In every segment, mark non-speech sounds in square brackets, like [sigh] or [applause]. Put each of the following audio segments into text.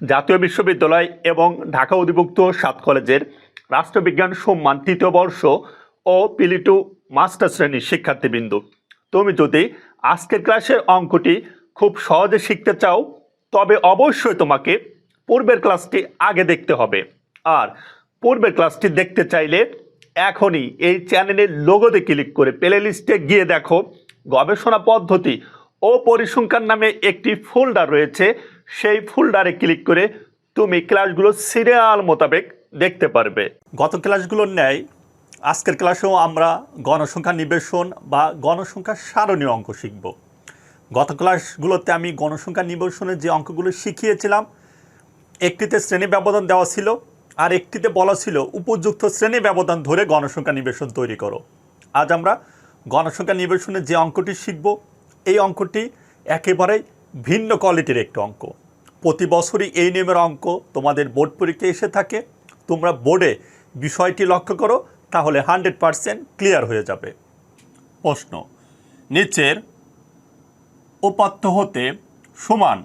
জাতীয় বিশ্ববিদ্যালয় এবং ঢাকা অধিভুক্ত সাত কলেজের রাষ্ট্রবিজ্ঞান সম্মান তৃতীয় বর্ষ ও পিলিটু মাস্টার শ্রেণির শিক্ষার্থীবৃন্দ। তুমি যদি আজকের ক্লাসের অঙ্কটি খুব সহজে শিখতে চাও, তবে অবশ্যই তোমাকে পূর্বের ক্লাসটি আগে দেখতে হবে। আর পূর্বের ক্লাসটি দেখতে চাইলে এখনই এই চ্যানেলের লোগোতে ক্লিক করে প্লে লিস্টে গিয়ে দেখো গবেষণা পদ্ধতি ও পরিসংখ্যান নামে একটি ফোল্ডার রয়েছে। সেই ফোল্ডারে ক্লিক করে তুমি ক্লাসগুলো সিরিয়াল মোতাবেক দেখতে পারবে। গত ক্লাসগুলোর ন্যায় আজকের ক্লাসেও আমরা গণসংখ্যা নিবেশন বা গণসংখ্যা সারণী অঙ্ক শিখব। গত ক্লাসগুলোতে আমি গণসংখ্যা নিবেশনের যে অঙ্কগুলো শিখিয়েছিলাম, একটিতে শ্রেণি ব্যবধান দেওয়া ছিল আর একটিতে বলা ছিল উপযুক্ত শ্রেণি ব্যবধান ধরে গণসংখ্যা নিবেশন তৈরি করো। আজ আমরা গণসংখ্যা নিবেশনের যে অঙ্কটি শিখব, এই অঙ্কটি একেবারেই ভিন্ন কোয়ালিটির একটি অঙ্ক। প্রতি বছরই এই নিয়মের অঙ্ক তোমাদের বোর্ড পরীক্ষায় এসে থাকে। তোমরা বোর্ডে বিষয়টি লক্ষ্য করো, তাহলে হান্ড্রেড পারসেন্ট ক্লিয়ার হয়ে যাবে। প্রশ্ন, নিচের উপাত্ত হতে সমান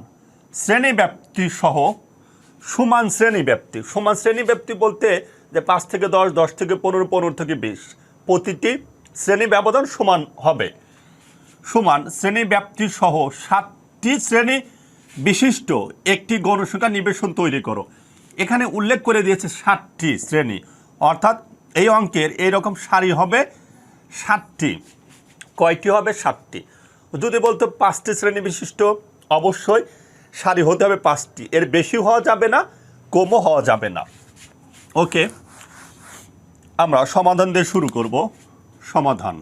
শ্রেণি ব্যাপ্তি সহ সমান শ্রেণি ব্যাপ্তি সমান শ্রেণি ব্যাপ্তি বলতে যে পাঁচ থেকে দশ দশ থেকে পনেরো পনেরো থেকে বিশ। প্রতিটি শ্রেণি ব্যবধান সমান হবে। সমান শ্রেণি ব্যাপ্তি সহ সাতটি শ্রেণি বিশিষ্ট একটি গণসংখ্যা নিবেশন তৈরি করো। এখানে উল্লেখ করে দিয়েছে ষাটটি শ্রেণি। অর্থাৎ এই অঙ্কের এইরকম সারি হবে ষাটটি কয়টি হবে? সাতটি। যদি বলতো পাঁচটি শ্রেণি বিশিষ্ট, অবশ্যই সারি হতে হবে পাঁচটি। এর বেশি হওয়া যাবে না, কমও হওয়া যাবে না। ওকে, আমরা সমাধান দিয়ে শুরু করব। সমাধান।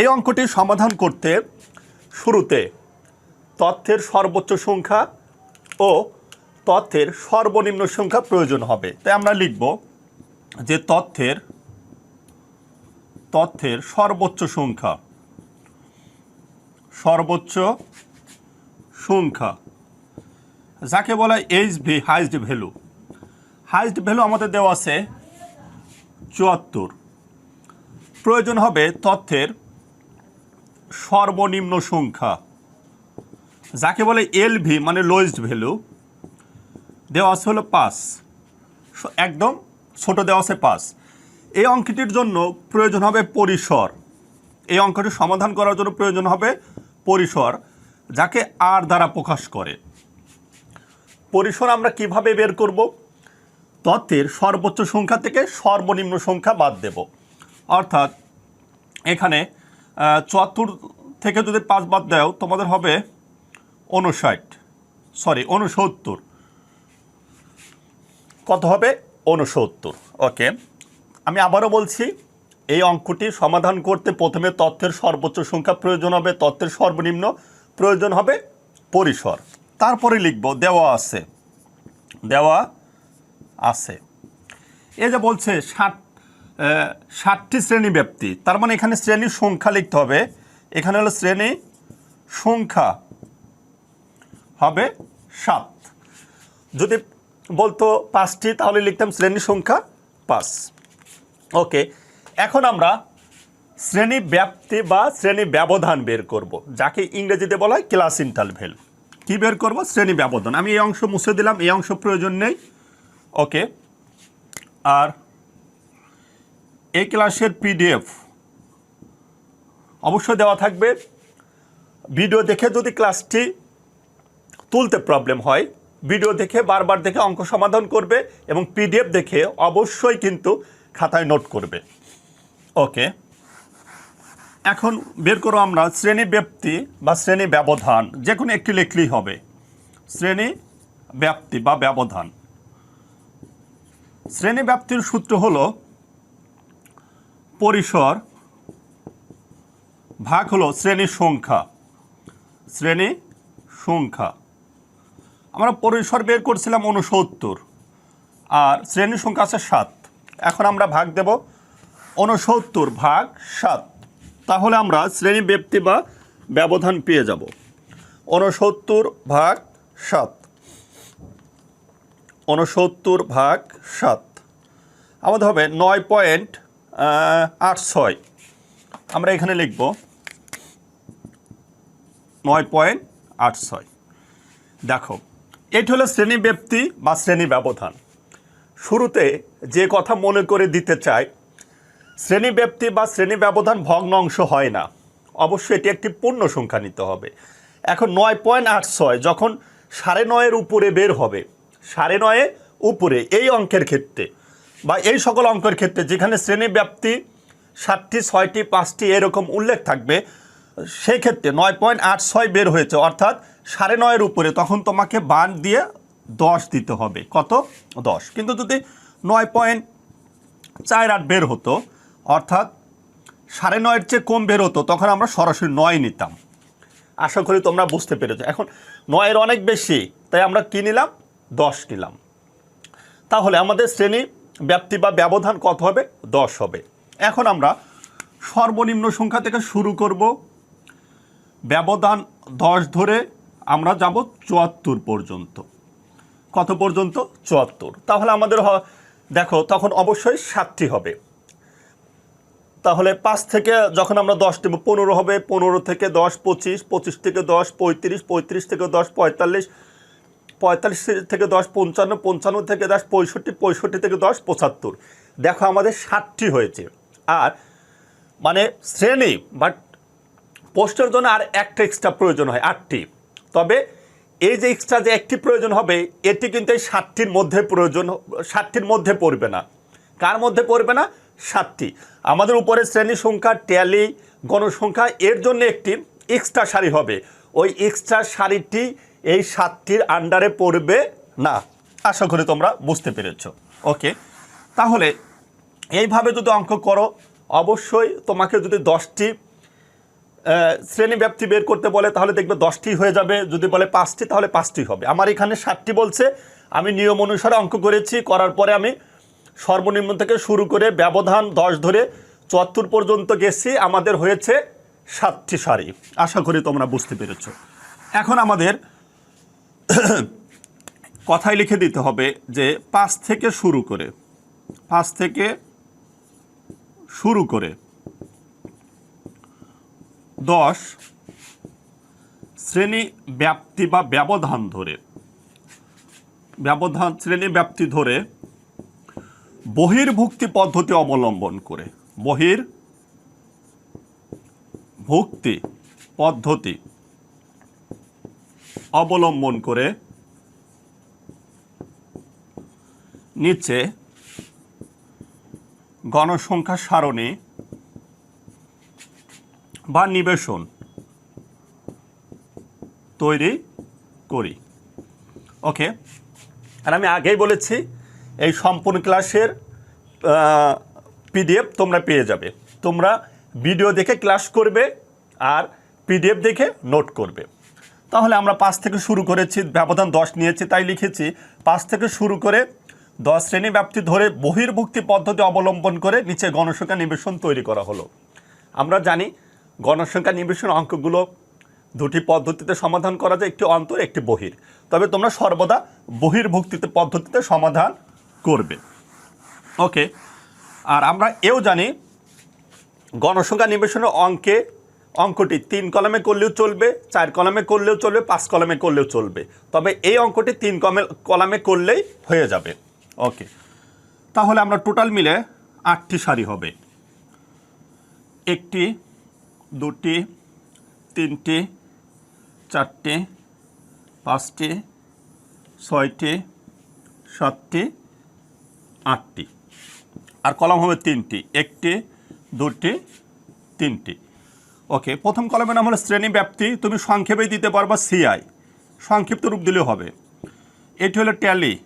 এই অঙ্কটি সমাধান করতে শুরুতে তথ্যের সর্বোচ্চ সংখ্যা ও তথ্যের সর্বনিম্ন সংখ্যা প্রয়োজন হবে। তাই আমরা লিখব যে তথ্যের তথ্যের সর্বোচ্চ সংখ্যা সর্বোচ্চ সংখ্যা, যাকে বলা H V highest value highest value আমাদের দেওয়া আছে চুয়াত্তর। প্রয়োজন হবে তথ্যের সর্বনিম্ন সংখ্যা। যাকে বলে এল ভি মানে লোয়েস্ট ভ্যালু দেওয়া আছে হলো পাঁচ। স- একদম ছোট দেওয়া আছে পাঁচ। এই অঙ্কটির জন্য প্রয়োজন হবে পরিসর। এই অঙ্কটি সমাধান করার জন্য প্রয়োজন হবে পরিসর, যাকে আর দ্বারা প্রকাশ করে। পরিসর আমরা কীভাবে বের করব? তথ্যের সর্বোচ্চ সংখ্যা থেকে সর্বনিম্ন সংখ্যা বাদ দেব। অর্থাৎ এখানে চুয়াত্তর থেকে যদি পাঁচ বাদ দাও, তোমাদের হবে উনষাট সরি উনসত্তর কত হবে? উনসত্তর ওকে আমি আবারও বলছি, এই অঙ্কটি সমাধান করতে প্রথমে তথ্যের সর্বোচ্চ সংখ্যা প্রয়োজন হবে, তথ্যের সর্বনিম্ন প্রয়োজন হবে পরিসর। তারপরে লিখব, দেওয়া আছে। দেওয়া আছে। এই যে বলছে, ষাট ষাটটি শ্রেণি ব্যাপ্তি তার মানে এখানে শ্রেণির সংখ্যা লিখতে হবে। এখানে হলো শ্রেণি সংখ্যা হবে সাত। যদি বলতো পাঁচটি, তাহলে লিখতাম শ্রেণি সংখ্যা পাঁচ। ওকে, এখন আমরা শ্রেণি ব্যাপ্তি বা শ্রেণি ব্যবধান বের করব, যাকে ইংরেজিতে বলা হয় ক্লাস ইন্টারভেল। কী বের করব? শ্রেণি ব্যবধান। আমি এই অংশ মুছে দিলাম, এই অংশ প্রয়োজন নেই। ওকে, আর এই ক্লাসের পিডিএফ অবশ্যই দেওয়া থাকবে। ভিডিও দেখে যদি ক্লাসটি তুলতে প্রবলেম হয়, ভিডিও দেখে বারবার দেখে অঙ্ক সমাধান করবে এবং পিডিএফ দেখে অবশ্যই কিন্তু খাতায় নোট করবে। ওকে এখন বের করো আমরা শ্রেণি ব্যাপ্তি বা শ্রেণি ব্যবধান, যে কোনো একটি লিখলেই হবে। শ্রেণি ব্যাপ্তি বা ব্যবধান। শ্রেণি ব্যাপ্তির সূত্র হলো পরিসর ভাগ হলো শ্রেণি সংখ্যা। শ্রেণি সংখ্যা। আমরা পরিসর বের করছিলাম উনসত্তর আর শ্রেণি সংখ্যা আছে সাত। এখন আমরা ভাগ দেব উনসত্তর ভাগ সাত। তাহলে আমরা শ্রেণি ব্যক্তি বা ব্যবধান পেয়ে যাব। উনসত্তর ভাগ সাত। উনসত্তর ভাগ সাত। আমাদের হবে নয় পয়েন্ট আট ছয়। আমরা এখানে লিখব নয় পয়েন্ট আট ছয়। দেখো, এটি হলো শ্রেণি ব্যক্তি বা শ্রেণি ব্যবধান। শুরুতে যে কথা মনে করে দিতে চাই শ্রেণি ব্যক্তি বা শ্রেণি ব্যবধান ভগ্নাংশ হয় না। অবশ্যই এটি একটি পূর্ণ সংখ্যা নিতে হবে। এখন নয় পয়েন্ট আট ছয় যখন সাড়ে নয়ের উপরে বের হবে, সাড়ে নয়ে উপরে, এই অঙ্কের ক্ষেত্রে বা এই সকল অঙ্কের ক্ষেত্রে যেখানে শ্রেণি ব্যাপ্তি সাতটি ছয়টি, পাঁচটি এরকম উল্লেখ থাকবে সেই ক্ষেত্রে নয় পয়েন্ট আট ছয় বের হয়েছে, অর্থাৎ সাড়ে নয়ের উপরে তখন তোমাকে বান দিয়ে দশ দিতে হবে। কত? দশ। কিন্তু যদি নয় পয়েন্ট চার আট বের হতো, অর্থাৎ সাড়ে নয়ের চেয়ে কম বের হতো, তখন আমরা সরাসরি নয় নিতাম। আশা করি তোমরা বুঝতে পেরেছ। এখন নয়ের অনেক বেশি, তাই আমরা কী নিলাম? দশ নিলাম। তাহলে আমাদের শ্রেণি ব্যাপ্তি বা ব্যবধান কত হবে? দশ হবে। এখন আমরা সর্বনিম্ন সংখ্যা থেকে শুরু করব। ব্যবধান দশ ধরে আমরা যাব চুয়াত্তর পর্যন্ত। কত পর্যন্ত? চুয়াত্তর। তাহলে আমাদের দেখো, তখন অবশ্যই সাতটি হবে। তাহলে পাঁচ থেকে যখন আমরা দশ নেব পনেরো হবে, পনেরো থেকে দশ, পঁচিশ পঁচিশ থেকে দশ, পঁয়ত্রিশ পঁয়ত্রিশ থেকে দশ, পঁয়তাল্লিশ পঁয়তাল্লিশ থেকে দশ, পঞ্চান্ন পঞ্চান্ন থেকে দশ, পঁয়ষট্টি পঁয়ষট্টি থেকে দশ, পঁচাত্তর। দেখো আমাদের ষাটটি হয়েছে। আর মানে শ্রেণি বাট পোস্টের জন্য আর একটা এক্সট্রা প্রয়োজন হয়, আটটি। তবে এই যে এক্সট্রা যে একটি প্রয়োজন হবে, এটি কিন্তু এই ষাটটির মধ্যে প্রয়োজন, ষাটটির মধ্যে পড়বে না। কার মধ্যে পড়বে না? সাতটি আমাদের উপরে শ্রেণি সংখ্যা ট্যালি গণসংখ্যা, এর জন্য একটি এক্সট্রা সারি হবে। ওই এক্সট্রা সারিটি এই সাতটির আন্ডারে পড়বে? না। আশা করি তোমরা বুঝতে পেরেছ। ওকে। তাহলে, এইভাবে যদি অঙ্ক করো, অবশ্যই তোমাকে যদি দশটি শ্রেণি ব্যাপ্তি বের করতে বলে, তাহলে দেখবে দশটি হয়ে যাবে। যদি বলে পাঁচটি, তাহলে পাঁচটি হবে। আমার এখানে ষাটটি বলছে। আমি নিয়ম অনুসারে অঙ্ক করেছি। করার পরে আমি সর্বনিম্ন থেকে শুরু করে ব্যবধান দশ ধরে চুয়াত্তর পর্যন্ত গেছি। আমাদের হয়েছে সাতটি সারি। আশা করি তোমরা বুঝতে পেরেছ। এখন আমাদের [coughs] কথায় লিখে দিতে হবে যে পাঁচ থেকে শুরু করে, পাঁচ থেকে শুরু করে দশ শ্রেণি ব্যাপ্তি বা ব্যবধান ধরে, ব্যবধান শ্রেণি ব্যাপ্তি ধরে বহির্ভুক্তি পদ্ধতি অবলম্বন করে বহির ভুক্তি পদ্ধতি অবলম্বন করে নিচে গণসংখ্যা সারণী বা নিবেশন তৈরি করি। ওকে আর আমি আগেই বলেছি, এই সম্পূর্ণ ক্লাসের পিডিএফ তোমরা পেয়ে যাবে। তোমরা ভিডিও দেখে ক্লাস করবে আর পিডিএফ দেখে নোট করবে। তাহলে আমরা পাঁচ থেকে শুরু করেছি, ব্যবধান দশ নিয়েছি, তাই লিখেছি, পাঁচ থেকে শুরু করে দশ শ্রেণি ব্যাপ্তি ধরে বহির্ভুক্তি পদ্ধতি অবলম্বন করে নিচে গণসংখ্যা নিবেশন তৈরি করা হলো। আমরা জানি গণসংখ্যা নিবেশন অঙ্কগুলো দুটি পদ্ধতিতে সমাধান করা যায়, একটি অন্তর, একটি বহির। তবে তোমরা সর্বদা বহির্ভুক্তিতে পদ্ধতিতে সমাধান করবে। ওকে, আর আমরা এও জানি গণসংখ্যা নিবেশনের অঙ্কে অঙ্কটি তিন কলমে করলেও চলবে, চার কলমে করলেও চলবে, পাঁচ কলমে করলেও চলবে। তবে এই অঙ্কটি তিন কমে কলামে করলেই হয়ে যাবে। ওকে তাহলে আমরা টোটাল মিলে আটটি সারি হবে। একটি, দুটি, তিনটি, চারটি, পাঁচটি, ছয়টি, সাতটি, আটটি। আর কলম হবে তিনটি। একটি, দুটি, তিনটি। ওকে প্রথম কলমের নাম হলো শ্রেণি ব্যাপ্তি। তুমি সংক্ষেপেই দিতে পারবা সিআই সংক্ষিপ্ত রূপ দিলেও হবে। এটি হলো ট্যালি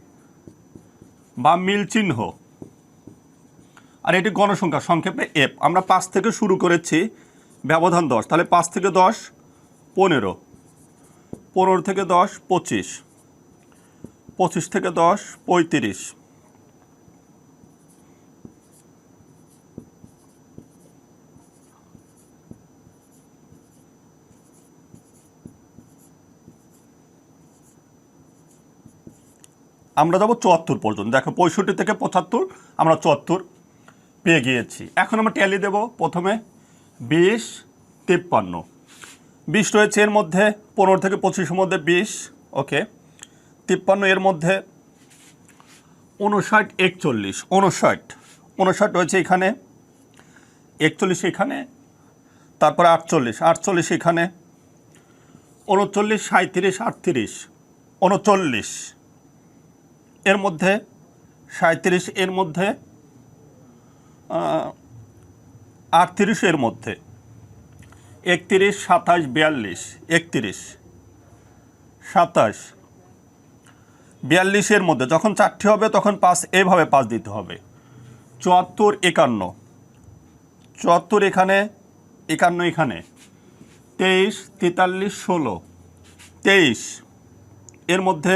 বা মিল চিহ্ন। আর এটি গণসংখ্যা, সংক্ষেপে এফ আমরা পাঁচ থেকে শুরু করেছি, ব্যবধান দশ। তাহলে পাঁচ থেকে দশ, পনেরো। পনেরো থেকে দশ, পঁচিশ। পঁচিশ থেকে দশ, পঁয়ত্রিশ। আমরা যাব চুয়াত্তর পর্যন্ত। দেখো, পঁয়ষট্টি থেকে পঁচাত্তর আমরা চুয়াত্তর পেয়ে গিয়েছি। এখন আমরা ট্যালি দেব প্রথমে বিশ, তিপ্পান্ন। বিশ রয়েছে, এর মধ্যে পনেরো থেকে পঁচিশের মধ্যে বিশ ওকে তিপ্পান্ন, এর মধ্যে উনষাট, একচল্লিশ। উনষাট উনষাট রয়েছে এখানে, একচল্লিশ এখানে, তারপরে আটচল্লিশ আটচল্লিশ এখানে, উনচল্লিশ সাঁত্রিশ আটত্রিশ, উনচল্লিশ। এর মধ্যে সাঁত্রিশ এর মধ্যে আটত্রিশ এর মধ্যে, একত্রিশ, সাতাশ, বিয়াল্লিশ, একত্রিশ, সাতাশ বিয়াল্লিশের মধ্যে, যখন চারটি হবে তখন পাঁচ, এভাবে পাঁচ দিতে হবে। চুয়াত্তর, একান্ন, চুয়াত্তর এখানে, একান্ন এখানে, তেইশ, তেতাল্লিশ, ষোলো, তেইশ, এর মধ্যে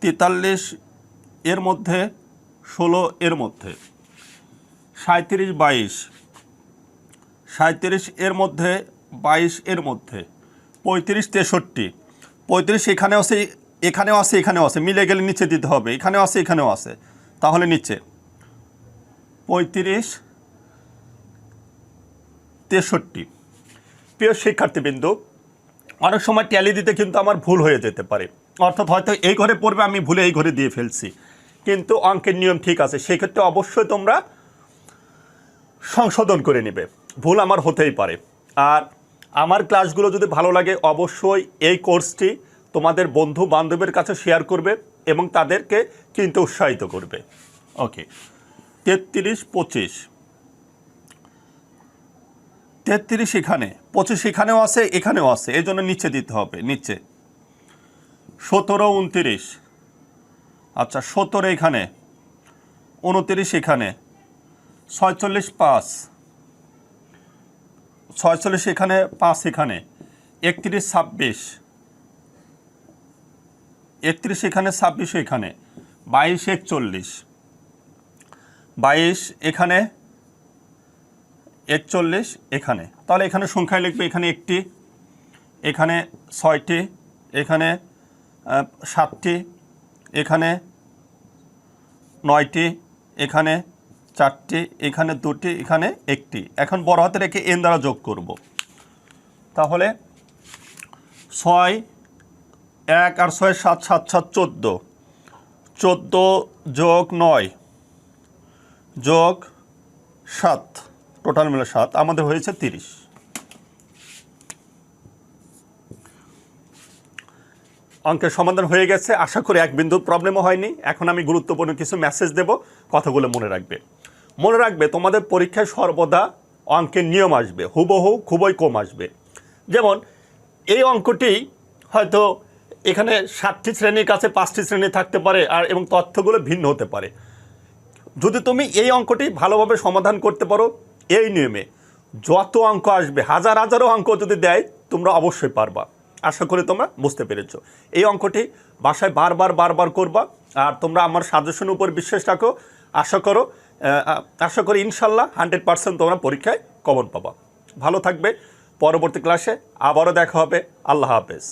তেতাল্লিশ এর মধ্যে, ষোলো এর মধ্যে। সাঁত্রিশ বাইশ। সাঁত্রিশ এর মধ্যে, বাইশ এর মধ্যে। পঁয়ত্রিশ, তেষট্টি। পঁয়ত্রিশ এখানেও আছে এখানেও আছে এখানেও আছে। মিলে গেলে নিচে দিতে হবে। এখানেও আছে এখানেও আছে। তাহলে নিচে। পঁয়ত্রিশ, তেষট্টি। প্রিয় শিক্ষার্থীবৃন্দু, অনেক সময় ট্যালি দিতে কিন্তু আমার ভুল হয়ে যেতে পারে। অর্থাৎ হয়তো এই ঘরে পড়বে, আমি ভুলে এই ঘরে দিয়ে ফেলছি। কিন্তু অঙ্কের নিয়ম ঠিক আছে, সেক্ষেত্রে অবশ্যই তোমরা সংশোধন করে নেবে। ভুল আমার হতেই পারে। আর আমার ক্লাসগুলো যদি ভালো লাগে, অবশ্যই এই কোর্সটি তোমাদের বন্ধু বান্ধবের কাছে শেয়ার করবে এবং তাদেরকে কিনতে উৎসাহিত করবে। ওকে, তেত্রিশ, পঁচিশ। তেত্রিশ এখানে, পঁচিশ এখানেও আছে এখানেও আছে এই জন্য নিচে দিতে হবে, নিচে। সতেরো উনতিরিশ। আচ্ছা সতেরো এখানে, উনতিরিশ এখানে, ছয়চল্লিশ পাঁচ। ছয়চল্লিশ এখানে, পাঁচ এখানে, একত্রিশ ছাব্বিশ। একত্রিশ এখানে, ছাব্বিশ এখানে, বাইশ একচল্লিশ। বাইশ এখানে, একচল্লিশ এখানে। তাহলে এখানে সংখ্যায় লিখবে এখানে একটি, এখানে ছয়টি, এখানে সাতটি, এখানে নয়টি, এখানে চারটি, এখানে দুটি, এখানে একটি। এখন বড় হাতে রেখে এন দ্বারা যোগ করব। তাহলে ছয় এক আর ছয় সাত সাত সাত, চোদ্দ। চোদ্দ যোগ নয় যোগ সাত। টোটাল মিলে সাত। আমাদের হয়েছে তিরিশ। অঙ্কের সমাধান হয়ে গেছে। আশা করি এক বিন্দুর প্রবলেমও হয়নি। এখন আমি গুরুত্বপূর্ণ কিছু মেসেজ দেব। কথাগুলো মনে রাখবে। মনে রাখবে, তোমাদের পরীক্ষায় সর্বদা অঙ্কের নিয়ম আসবে। হুবহু খুবই কম আসবে। যেমন, এই অঙ্কটি হয়তো এখানে সাতটি শ্রেণির কাছে পাঁচটি শ্রেণি থাকতে পারে আর এবং তথ্যগুলো ভিন্ন হতে পারে। যদি তুমি এই অঙ্কটি ভালোভাবে সমাধান করতে পারো, এই নিয়মে যত অঙ্ক আসবে, হাজার হাজারও অঙ্ক যদি দেয়, তোমরা অবশ্যই পারবা। আশা করি তোমরা বুঝতে পেরেছ। এই অঙ্কটি বাসায় বারবার বারবার করবা, আর তোমরা আমার সাজেশনের উপর বিশ্বাস রাখো। আশা করো আশা করি ইনশাল্লাহ হান্ড্রেড পার্সেন্ট তোমরা পরীক্ষায় কমন পাবা। ভালো থাকবে, পরবর্তী ক্লাসে আবারও দেখা হবে। আল্লাহ হাফেজ।